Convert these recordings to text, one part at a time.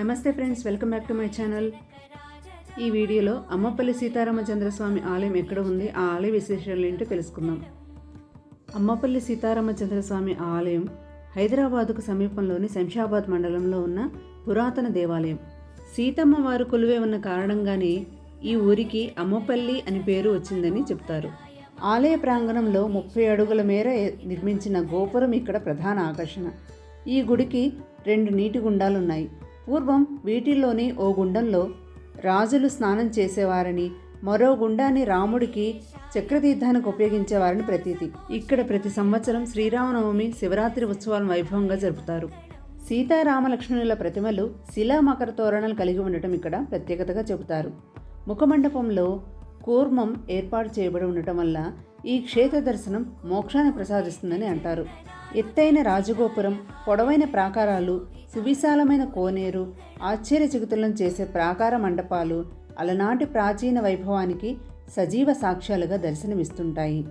నమస్తే friends welcome back to my channel. ఈ వీడియోలో అమ్మపల్లి సీతారామచంద్రస్వామి ఆలయం ఎక్కడ ఉంది ఆ ఆలయ విశేషాలు ఏంటో తెలుసుకుందాం. అమ్మపల్లి సీతారామచంద్రస్వామి ఆలయం హైదరాబాదుకు సమీపంలోని శంషాబాద్ మండలంలో ఉన్న పురాతన దేవాలయం. సీతమ్మ వారు కొలువే ఉన్న కారణంగానే ఈ ఊరికి అమ్మపల్లి అని పేరు వచ్చిందని చెప్తారు. ఆలయ ప్రాంగణంలో ముప్పై అడుగుల మేర నిర్మించిన గోపురం ఇక్కడ ప్రధాన ఆకర్షణ. ఈ గుడికి రెండు నీటి గుండాలున్నాయి. పూర్వం వీటిల్లోని ఓ గుండంలో రాజులు స్నానం చేసేవారని మరో గుండాన్ని రాముడికి చక్రతీర్థానికి ఉపయోగించేవారని ప్రతీతి. ఇక్కడ ప్రతి సంవత్సరం శ్రీరామనవమి శివరాత్రి ఉత్సవాలను వైభవంగా జరుపుతారు. సీతారామలక్ష్మణుల ప్రతిమలు శిలామకర తోరణాలు కలిగి ఉండటం ఇక్కడ ప్రత్యేకతగా చెబుతారు. ముఖమండపంలో కూర్మం ఏర్పాటు చేయబడి ఉండటం వల్ల ఈ క్షేత్ర దర్శనం మోక్షాన్ని ప్రసాదిస్తుందని అంటారు. ఎత్తైన రాజగోపురం పొడవైన ప్రాకారాలు సువిశాలమైన కోనేరు ఆశ్చర్యచకితులను చేసే ప్రాకార మండపాలు అలనాటి ప్రాచీన వైభవానికి సజీవ సాక్ష్యాలుగా దర్శనమిస్తుంటాయి.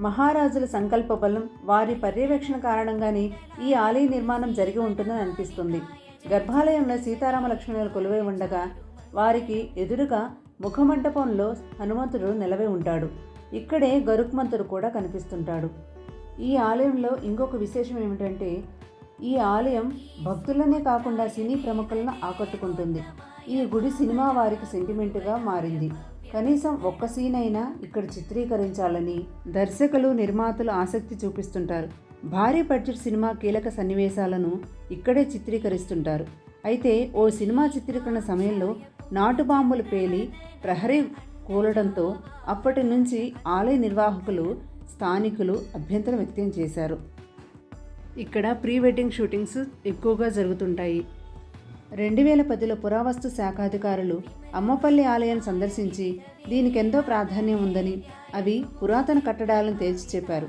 మహారాజుల సంకల్ప బలం వారి పర్యవేక్షణ కారణంగానే ఈ ఆలయ నిర్మాణం జరిగి ఉంటుందని అనిపిస్తుంది. గర్భాలయంలో సీతారామ లక్ష్మణులు కొలువై ఉండగా వారికి ఎదురుగా ముఖమండపంలో హనుమంతుడు నిలవై ఉంటాడు. ఇక్కడే గరుక్మంతుడు కూడా కనిపిస్తుంటాడు. ఈ ఆలయంలో ఇంకొక విశేషం ఏమిటంటే ఈ ఆలయం భక్తులనే కాకుండా సినీ ప్రముఖులను ఆకట్టుకుంటుంది. ఈ గుడి సినిమా వారికి సెంటిమెంటుగా మారింది. కనీసం ఒక్క సీన్ అయినా ఇక్కడ చిత్రీకరించాలని దర్శకులు నిర్మాతలు ఆసక్తి చూపిస్తుంటారు. భారీ బడ్జెట్ సినిమా కీలక సన్నివేశాలను ఇక్కడే చిత్రీకరిస్తుంటారు. అయితే ఓ సినిమా చిత్రీకరణ సమయంలో నాటు బాంబులు పేలి ప్రహరీ కూలడంతో అప్పటి నుంచి ఆలయ నిర్వాహకులు స్థానికులు అభ్యంతరం వ్యక్తం చేశారు. ఇక్కడ ప్రీ వెడ్డింగ్ షూటింగ్స్ ఎక్కువగా జరుగుతుంటాయి. రెండు వేల పదిలో పురావస్తు శాఖాధికారులు అమ్మపల్లి ఆలయాన్ని సందర్శించి దీనికి ఎంతో ప్రాధాన్యం ఉందని అవి పురాతన కట్టడాలను తేల్చి చెప్పారు.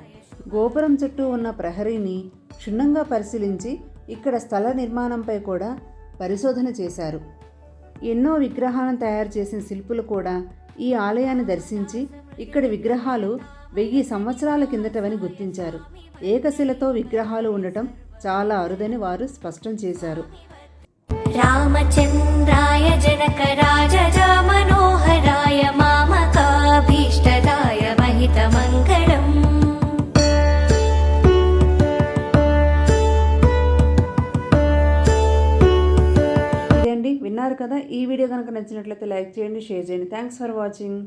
గోపురం చుట్టూ ఉన్న ప్రహరీని క్షుణ్ణంగా పరిశీలించి ఇక్కడ స్థల నిర్మాణంపై కూడా పరిశోధన చేశారు. ఎన్నో విగ్రహాలను తయారు చేసిన శిల్పులు కూడా ఈ ఆలయాన్ని దర్శించి ఇక్కడి విగ్రహాలు వెయ్యి సంవత్సరాల కిందటవని గుర్తించారు. ఏకశిలతో విగ్రహాలు ఉండటం చాలా అరుదని వారు స్పష్టం చేశారు. రామచంద్ర కదా ఈ వీడియో కనుక నచ్చినట్లయితే లైక్ చేయండి షేర్ చేయండి. Thanks for watching